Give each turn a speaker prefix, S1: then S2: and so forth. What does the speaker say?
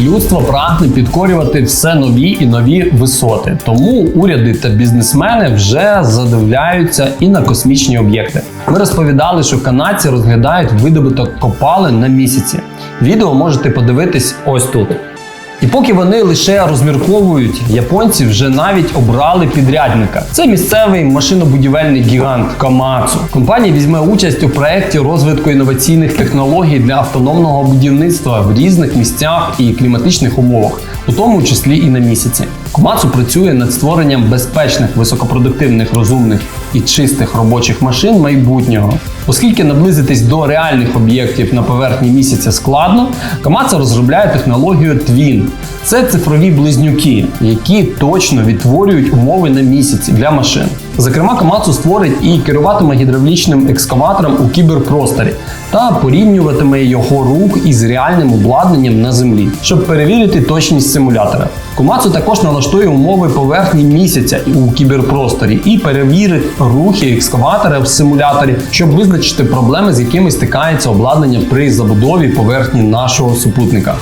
S1: Людство прагне підкорювати все нові і нові висоти. Тому уряди та бізнесмени вже задивляються і на космічні об'єкти. Ми розповідали, що канадці розглядають видобуток копалин на місяці. Відео можете подивитись ось тут. І поки вони лише розмірковують, японці вже навіть обрали підрядника. Це місцевий машинобудівельний гігант Камацу. Компанія візьме участь у проєкті розвитку інноваційних технологій для автономного будівництва в різних місцях і кліматичних умовах, у тому числі і на місяці. Комацу працює над створенням безпечних, високопродуктивних, розумних і чистих робочих машин майбутнього. Оскільки наблизитись до реальних об'єктів на поверхні місяця складно, Камацу розробляє технологію Twin. Це цифрові близнюки, які точно відтворюють умови на місяці для машин. Зокрема, Камацу створить і керуватиме гідравлічним екскаватором у кіберпросторі та порівнюватиме його рух із реальним обладнанням на землі, щоб перевірити точність симулятора. Комацу також налаштує умови поверхні місяця у кіберпросторі і перевірить рухи екскаватора в симуляторі, щоб визначити проблеми, з якими стикається обладнання при забудові поверхні нашого супутника.